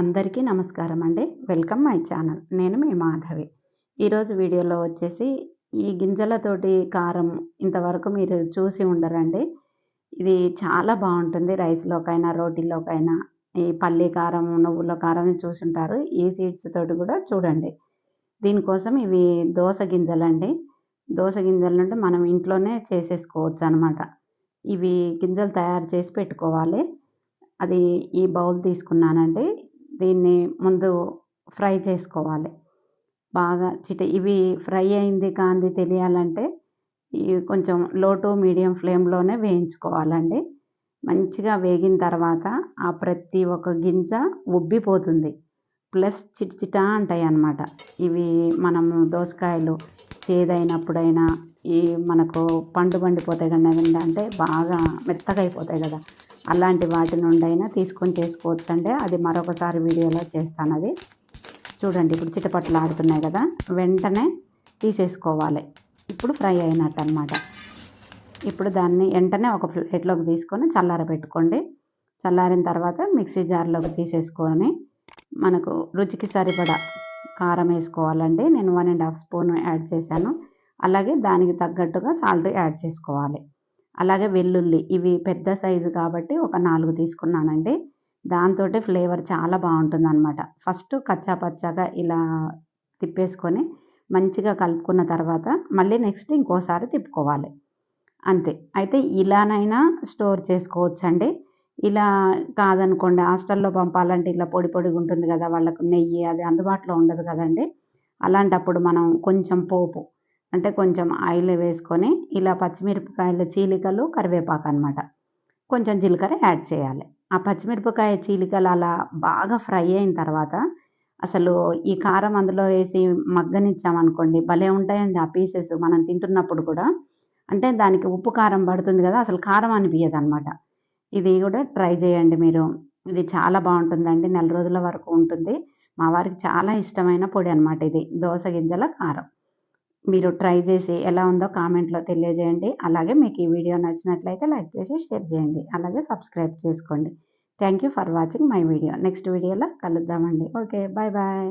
అందరికీ నమస్కారం అండి. Welcome my channel. నేను మీ మాధవి. ఈరోజు వీడియోలో వచ్చేసి ఈ గింజలతోటి కారం ఇంతవరకు మీరు చూసి ఉండరండి. ఇది చాలా బాగుంటుంది రైస్లోకైనా రోటీలోకైనా. ఈ పల్లి కారం నువ్వుల కారం చూసుంటారు. ఈ సీడ్స్ తోటి కూడా చూడండి. దీనికోసం ఇవి దోస గింజలండి. దోస గింజల నుండి మనం ఇంట్లోనే చేసేసుకోవచ్చు అనమాట ఇవి గింజలు తయారు చేసి పెట్టుకోవాలి. అది ఈ బౌల్ తీసుకున్నానండి. దీన్ని ముందు ఫ్రై చేసుకోవాలి. బాగా చిట ఇవి ఫ్రై అయింది కాంది తెలియాలంటే ఇవి కొంచెం లో టు మీడియం ఫ్లేమ్లోనే వేయించుకోవాలండి. మంచిగా వేగిన తర్వాత ఆ ప్రతి ఒక్క గింజ ఉబ్బిపోతుంది. ప్లస్ చిటచిటా అంటాయి అన్నమాట ఇవి మనము దోసకాయలు చేదైనప్పుడైనా ఈ మనకు పండు పండిపోతాయి కదా అంటే బాగా మెత్తగా అయిపోతాయి కదా. అలాంటి వాటి నుండి అయినా తీసుకొని చేసుకోవచ్చు అండి అది మరొకసారి వీడియోలో చేస్తాను అది. చూడండి ఇప్పుడు చిటపట్లు ఆడుతున్నాయి కదా. వెంటనే తీసేసుకోవాలి. ఇప్పుడు ఫ్రై అయినట్టు అనమాట ఇప్పుడు దాన్ని వెంటనే ఒక ప్లేట్లోకి తీసుకొని చల్లారబెట్టుకోండి. చల్లారిన తర్వాత మిక్సీ జార్లోకి తీసేసుకొని మనకు రుచికి సరిపడా కారం వేసుకోవాలండి. నేను one and half spoon add చేశాను. అలాగే దానికి తగ్గట్టుగా సాల్ట్ యాడ్ చేసుకోవాలి. అలాగే వెల్లుల్లి ఇవి పెద్ద సైజు కాబట్టి ఒక నాలుగు తీసుకున్నానండి. దాంతో ఫ్లేవర్ చాలా బాగుంటుంది అనమాట ఫస్ట్ కచ్చా పచ్చాగా ఇలా తిప్పేసుకొని మంచిగా కలుపుకున్న తర్వాత మళ్ళీ నెక్స్ట్ ఇంకోసారి తిప్పుకోవాలి. అంతే. అయితే ఇలానైనా స్టోర్ చేసుకోవచ్చండి. ఇలా కాదనుకోండి హాస్టల్లో పంపాలంటే ఇలా పొడి పొడిగా ఉంటుంది కదా వాళ్ళకు నెయ్యి అది అందుబాటులో ఉండదు కదండి. అలాంటప్పుడు మనం కొంచెం పోపు అంటే కొంచెం ఆయిల్ వేసుకొని ఇలా పచ్చిమిరపకాయల చీలికలు కరివేపాకు అనమాట కొంచెం జీలకర్ర యాడ్ చేయాలి. ఆ పచ్చిమిరపకాయ చీలికలు అలా బాగా ఫ్రై అయిన తర్వాత అసలు ఈ కారం అందులో వేసి మగ్గనిచ్చామనుకోండి భలే ఉంటాయండి ఆ పీసెస్ మనం తింటున్నప్పుడు కూడా. అంటే దానికి ఉప్పు కారం పడుతుంది కదా అసలు కారం అనిపించదు అనమాట ఇది కూడా ట్రై చేయండి మీరు. ఇది చాలా బాగుంటుందండి నెల రోజుల వరకు ఉంటుంది. మా వారికి చాలా ఇష్టమైన పొడి అనమాట ఇది దోస గింజల కారం. మీరు ట్రై చేసి ఎలా ఉందో కామెంట్లో తెలియజేయండి. అలాగే మీకు ఈ వీడియో నచ్చినట్లయితే లైక్ చేసి షేర్ చేయండి. అలాగే సబ్స్క్రైబ్ చేసుకోండి. Thank you for watching my video. Next వీడియోలో కలుద్దామండి. Okay bye bye.